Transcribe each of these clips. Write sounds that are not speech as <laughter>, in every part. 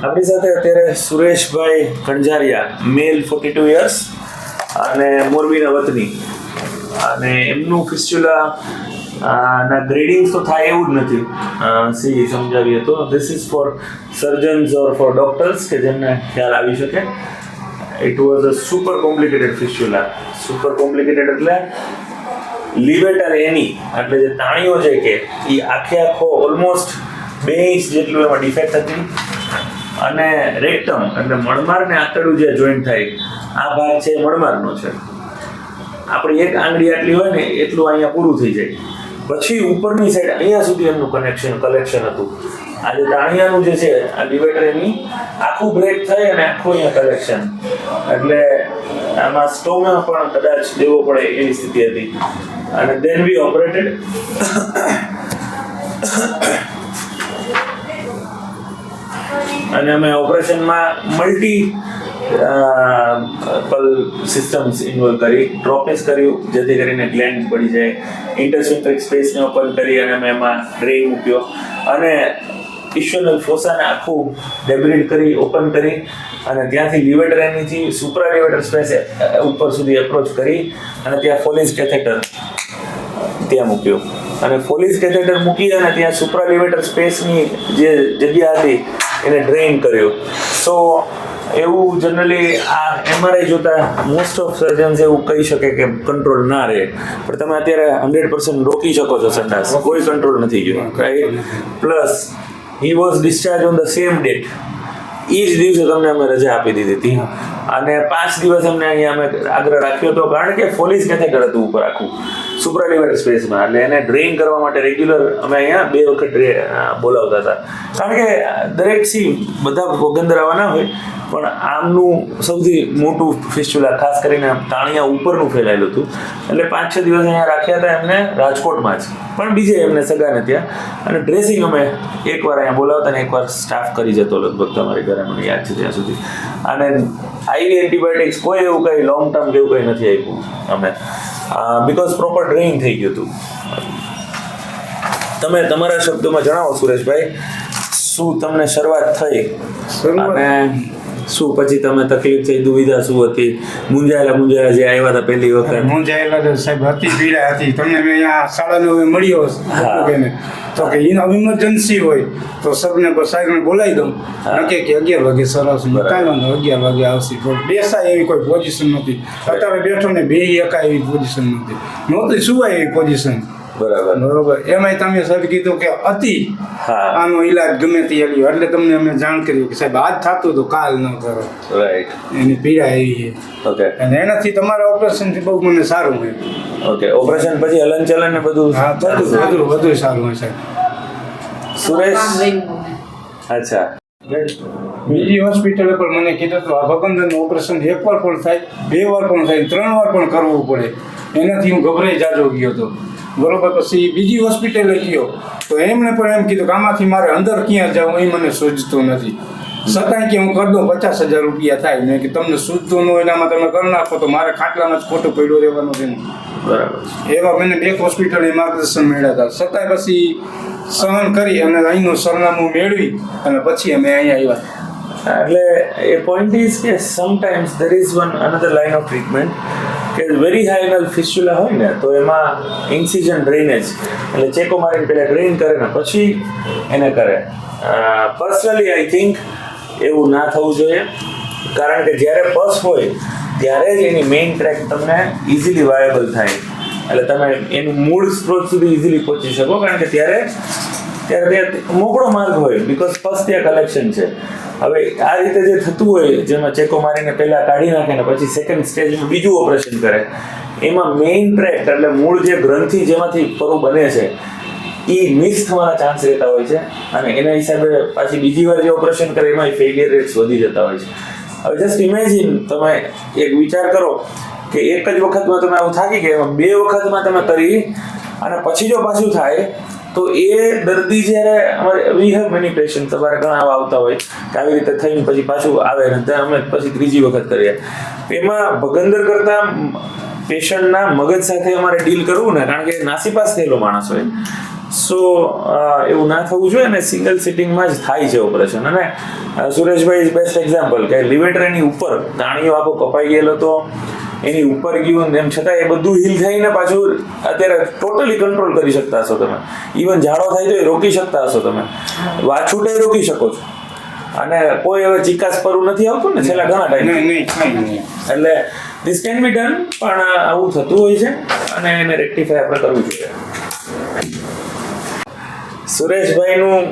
આપણી સાથે અત્યારે Sureshbhai Kanzariya male forty two years અને મોરબીના વતની. અને એમનું ફિસ્ચ્યુલા ના ગ્રેડિંગ તો થાય એવું જ નથી. સી સમજાવીએ તો this is for surgeons or for doctors કે જેમને ખ્યાલ આવી શકે. It was a super complicated fistula super complicated એટલે લિવેટર એની, એટલે જે તાણીઓ છે કે એ આખે આખો ઓલમોસ્ટ બે ઇંચ જેટલું એમાં ડિફેક્ટ હતી. અને રેક્ટમ એટલે મણમાર ને આંતરડું જે જોઈન્ટ થાય, આ ભાગ છે મણમારનો છે. આપણી એક આંગળી આટલી હોય ને, એટલું અહીંયા પૂરું થઈ જાય. પછી ઉપરની સાઈડ અહીંયા સુધી એમનું કનેક્શન કલેક્શન હતું. આજે તાણિયાનું જે છે, આ ડિવાઈડર એની આખું બ્રેક થાય અને આખું અહીંયા કલેક્શન એટલે આમાં સ્ટોમાં પણ કદાચ દેવો પડે એવી સ્થિતિ હતી. અને દેન વી ઓપરેટેડ અને અમે ઓપરેશનમાં મલ્ટી પલ સિસ્ટમ્સ ઇન્વોલ્વ કરી ડ્રોપેસ કર્યું, જેથી કરીને ગ્લેન્ડ પડી જાય. ઇન્ટરસેન્ટ્રિક સ્પેસને ઓપન કરી અને અમે એમાં ડ્રેઇન મૂક્યો. અને ઇશ્વરનલ ફોસાને આખું ડેબ્રિડ કરી ઓપન કરી અને ત્યાંથી લિવેટર એનીથી સુપરા લિવેટર સ્પેસ ઉપર સુધી એપ્રોચ કરી અને ત્યાં ફોલિસ કેથેટર ત્યાં મૂક્યો. અને ફોલિસ કેથેટર મૂકી અને ત્યાં સુપ્રાલિવેટર સ્પેસની જે જગ્યા હતી એને ડ્રેઇન કર્યું. સો એવું જનરલી આ એમઆરઆઈ જોતા મોસ્ટ ઓફ સર્જન્સ એવું કહી શકે કે કંટ્રોલ ના રહે. પણ તમે અત્યારે હંડ્રેડ પર્સન્ટ રોકી શકો છો સંડાસ. કોઈ કંટ્રોલ નથી ગયો right plus he was discharge on the same date એ જ દિવસે તમને અમે રજા આપી દીધી હતી. અને પાંચ દિવસ અમને અહીંયા અમે આગ્રહ રાખ્યો હતો. કારણ કે ફોલિસ કેથેટર હતું ઉપર આખું સુપ્રાલિવેટર સ્પેસમાં એટલે એને ડ્રેઇન કરવા માટે રેગ્યુલર અમે અહીંયા બે વખત બોલાવતા હતા. કારણ કે દરેક સી બધા વગંદર આવવાના હોય, પણ આમનું સૌથી મોટું ફેસ્ટિવલા ખાસ કરીને તાણિયા ઉપરનું ફેલાયેલું હતું. એટલે પાંચ છ દિવસ અહીંયા રાખ્યા હતા એમને રાજકોટમાં જ. પણ બીજે એમને સગાને ત્યાં અને ડ્રેસિંગ અમે એકવાર અહીંયા બોલાવતા ને એકવાર સ્ટાફ કરી જતો લગભગ તમારી ઘરે મને યાદ છે ત્યાં સુધી. અને આઈવી એન્ટીબાયોટિક્સ કોઈ એવું કંઈ લોંગ ટર્મ જેવું કંઈ નથી આપ્યું અમે બિકોઝ પ્રોપર ડ્રેઇન થઈ ગયું હતું. તમે તમારા શબ્દોમાં જણાવો સુરેશભાઈ શું તમને શરૂઆત થઈ? અને શું પછી તમે તકલીફ થઈ દુવિધા શું હતી? મુંજાયેલા મુંજાયેલા જે આવ્યા હતા પહેલી વખત? મૂંઝાયેલા સાહેબ હતી પીડા હતી. તમને મેં અહીંયા સાડા નવે મળ્યો તો કે એનો. ઇમરજન્સી હોય તો સબને સાહેબને બોલાવી દઉં. હા. નકે કે અગિયાર વાગે સરસ. કાંઈ વાંધો અગિયાર વાગે આવશે. બેસાય એવી કોઈ પોઝિશન નથી અત્યારે બેઠો ને બે એકા એવી પોઝિશન નથી નહોતી સુવાય એવી પોઝિશન બરાબર. બરોબર. એમાંય તમે સાહેબ કીધું કે અતિ હા. આનો ઈલાજ ગમે તે આવ્યો એટલે તમને અમે જાણ કરી કે સાહેબ આજ થતું તો કાલ ન કરો. રાઈટ એની પીડા એવી છે. ઓકે અને એનાથી તમારા ઓપરેશનથી બહુ મને સારું હોય. ઓકે ઓપરેશન પછી હલન ચલન ને બધું? હા બધું બધું બધું સારું હોય સાહેબ. સુરેશ? અચ્છા. બીજી હોસ્પિટલે પણ મને કીધું હતું આ ભગંદરનું ઓપરેશન એક વાર પણ થાય બે વાર પણ થાય ત્રણ વાર પણ કરવું પડે. એનાથી હું ગભરાઈ જાજો ગયો હતો. બરોબર પછી બીજી હોસ્પિટલે ગયો. તો એમણે પણ એમ કીધું કે આમાંથી મારે અંદર ક્યાં જવું એ મને સૂઝતું નથી. છતાંય કે હું કરી દઉં પચાસ હજાર રૂપિયા થાય. મેં કે તમને સૂઝતું ન હોય એનામાં તમે કરી નાખો તો મારે ખાટલામાં જ ખોટું પડ્યું રહેવાનું છે બરાબર. એવા મને બે હોસ્પિટલે માર્ગદર્શન મળ્યા હતા. છતાંય પછી સહન કરી અને અહીંનું સરનામું મેળવી અને પછી અમે અહીંયા આવ્યા. એટલે એ પોઈન્ટ ઇઝ કે sometimes there is one another line of treatment very high anal fistula હોય ને, તો એમાં ઇન્સિઝન ડ્રેનેજ એટલે ચેકો મારીને પહેલાં ડ્રેન કરે ને પછી એને કરે. પર્સનલી આઈ થિંક એવું ના થવું જોઈએ. કારણ કે જ્યારે પસ હોય, ત્યારે જ એની મેઇન ટ્રેક તમને ઇઝીલી વાયેબલ થાય. એટલે તમે એનું મૂળ સ્ત્રોત સુધી ઇઝીલી પહોંચી શકો, કારણ કે ત્યારે ત્યારે ત્યાં મોકળો માર્ગ હોય બીકોઝ ફર્સ્ટ ત્યાં કલેક્શન છે. હવે આ રીતે જે થતું હોય, જેમાં ચેકો મારીને પહેલા કાઢી નાખે ને પછી સેકન્ડ સ્ટેજમાં બીજું ઓપરેશન કરે, એમાં મેઇન ટ્રેક એટલે મૂળ જે ગ્રંથિ જેમાંથી પરું બને છે એ મિક્સ થવાના ચાન્સ રહેતા હોય છે, અને એના હિસાબે પાછી બીજી વાર જે ઓપરેશન કરે, એમાં ફેલિયર રેટ્સ વધી જતા હોય છે. હવે જસ્ટ ઇમેજિન તમે એક વિચાર કરો કે એક જ વખતમાં તમે આવું થાકી ગયા બે વખતમાં તમે કરી, અને પછી જો પાછું થાય તો એ દર્દી જ્યારે અમારે વી હેવ મેની પેશન્ટ તમારે ઘણા આવતા હોય કે આવી રીતે થઈને પછી પાછું આવે ને અમે પછી ત્રીજી વખત કરીએ. એમાં ભગંદર કરતા પેશન્ટના મગજ સાથે અમારે ડીલ કરવું ને કારણ કે નાસીપાસ થયેલો માણસ હોય. સો એવું ના થવું જોઈએ અને સિંગલ સિટિંગમાં જ થાય છે ઓપરેશન અને સુરેશભાઈ ઇઝ બેસ્ટ એક્ઝામ્પલ કે લિવેટરની ઉપર દાણીઓ આખો કપાઈ ગયેલો તો એની ઉપર ગયું એમ છતાં એ બધું હીલ થઈને પાછું અત્યારે ટોટલી કંટ્રોલ કરી શકતા હશો તમે. ઇવન ઝાડો થાય તો એ રોકી શકતા હશો તમે. વાછૂટે રોકી શકો છો. અને કોઈ હવે ચિકાસ પરું નથી આવતું ને છેલ્લા ઘણા ટાઈમ નહીં નહીં કાંઈ નહીં. એટલે ધીસ કેન બી ડન પણ આવું થતું હોય છે અને એને રેક્ટિફાય આપણે કરવું જોઈએ. સુરેશભાઈનું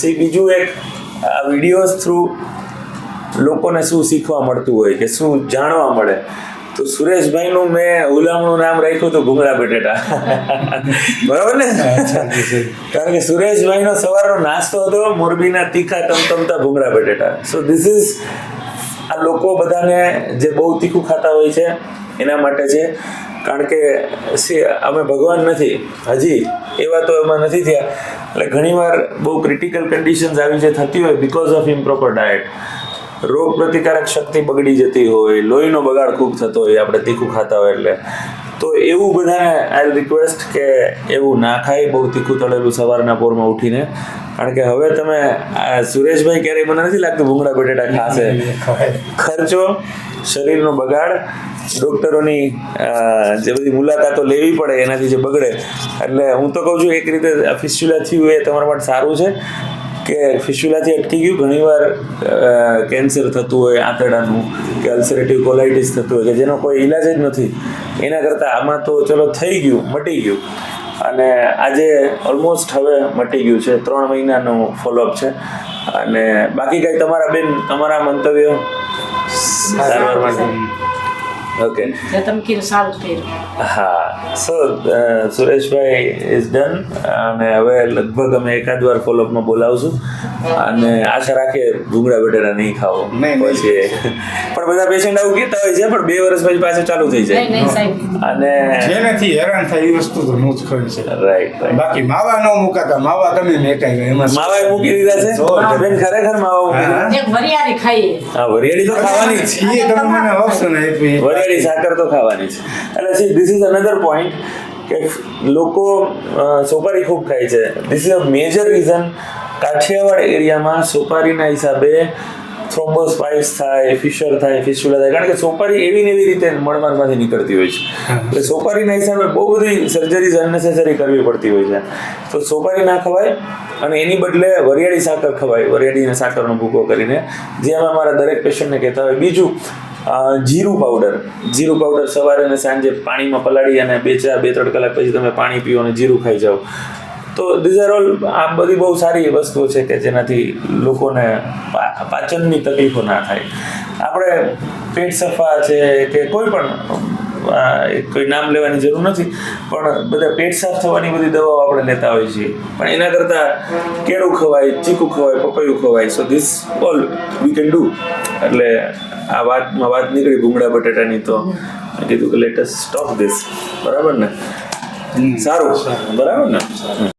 સી બીજું એક આ વિડીયોઝ થ્રુ લોકોને શું શીખવા મળતું હોય કે શું જાણવા મળે. તો સુરેશભાઈનું મેં હુલામણું નામ રાખ્યું હતું ભૂંગળા બટેટા. <laughs> બરાબર ને? કારણ કે સુરેશભાઈનો સવારનો નાસ્તો હતો મોરબીના તીખા તમતમતા ભૂંગળા બટેટા. સો ધીસ ઇઝ આ લોકો બધાને જે બહુ તીખું ખાતા હોય છે એના માટે છે. કારણ કે અમે ભગવાન નથી. હજી એવા તો એમાં નથી થયા. એટલે ઘણીવાર બહુ ક્રિટિકલ કન્ડિશન્સ આવી જે થતી હોય બિકોઝ ઓફ ઇમ્પ્રોપર ડાયટ રોગ પ્રતિકારક શક્તિ બગડી જતી હોય લોહીનો બગાડ ખૂબ થતો હોય આપણે તીખું ખાતા હોય એટલે. તો એવું બધાને આઈ રિક્વેસ્ટ કે એવું ના ખાય બહુ તીખું તળેલું સવારના પોરમાં ઉઠીને. કારણ કે હવે તમે સુરેશભાઈ ક્યારેય મને નથી લાગતું ભૂંગળા બટેટા ખાશે. <laughs> ખર્ચો શરીરનો બગાડ ડોક્ટરોની જે બધી મુલાકાતો લેવી પડે એનાથી જે બગડે. એટલે હું તો કહું છું એક રીતે ફિસ્યુલા થયું એ તમારા માટે સારું છે. કે ફિશ્યુલાથી અટકી ગયું? ઘણીવાર કેન્સર થતું હોય, આંતરડાનું, કે અલ્સરેટિવ કોલાઇટિસ થતું હોય, કે જેનો કોઈ ઈલાજ જ નથી. એના કરતાં આમાં તો ચલો થઈ ગયું, મટી ગયું. અને આજે ઓલમોસ્ટ હવે મટી ગયું છે, ત્રણ મહિનાનું ફોલોઅપ છે. અને બાકી કંઈ તમારા બેન, તમારા મંતવ્યો? સારવાર માટે. ઓકે જે તમે કીધું સારું કર્યું હા સો સુરેશભાઈ ઇઝ ડન અને હવે લગભગ અમે એકાદ વાર ફોલોઅપમાં બોલાવશું અને આશા રાખીએ ભૂંગળા બટેટા નહીં ખાવો. પછી પણ બધા પેશન્ટ આવું કહેતા હોય છે પણ બે વર્ષ પછી પાછું ચાલુ થઈ જાય અને જેનાથી હેરાન થાય એ વસ્તુ તો હું જ ખરી છે. રાઈટ બાકી માવા ન મુકાતા માવા તમે મેકાઈ ગયા એમાં માવા મૂકી દીધા છે. બેન ખરેખર માવા મૂકી એક વરિયાળી ખાઈએ. હા વરિયાળી તો ખાવાની છે. તમે મને ઓપ્શન આપ્યું વરિયાળી સાકર તો ખાવાની છે. એટલે see this is another point કે લોકો સોપારી ખૂબ ખાય છે. This is a major reason Kathiawad એરિયામાં સોપારીના હિસાબે થ્રોમ્બોસ્પાઇસ થાય ફિશર થાય ફિસ્યુલા થાય. કારણ કે સોપારી એવી ને એવી રીતે મળમારમાંથી નીકળતી હોય છે. એટલે સોપારીના હિસાબે બહુ બધી સર્જરીઝ અનનેસેસરી કરવી પડતી હોય છે. તો સોપારી ના ખવાય અને એની બદલે વરિયાળી સાકર ખવાય. વરિયાળીને સાકરનો ભૂકો કરીને. જે અમે અમારા દરેક પેશન્ટને કહેતા હોય બીજું જીરું પાવડર જીરું પાવડર સવારે અને સાંજે પાણીમાં પલાળી અને બે ચાર, બે ત્રણ કલાક પછી તમે પાણી પીઓ અને જીરું ખાઈ જાઓ. તો ધીઝ આર ઓલ આ બધી બહુ સારી વસ્તુઓ છે કે જેનાથી લોકોને પાચનની તકલીફો ના થાય. આપણે પેટ સફા છે કે કોઈ પણ કોઈ નામ લેવાની જરૂર નથી પણ બધા પેટ સાફ થવાની બધી દવાઓ આપણે લેતા હોઈએ છીએ. પણ એના કરતાં કેળું ખવાય ચીકુ ખવાય પપૈયું ખવાય. So this all we can do એટલે આ વાતમાં વાત નીકળી ભૂંગળા બટેટાની તો. મેં કીધું કે લેટેસ્ટ સ્ટોપ ધીસ બરાબર ને? સારું. બરાબર ને?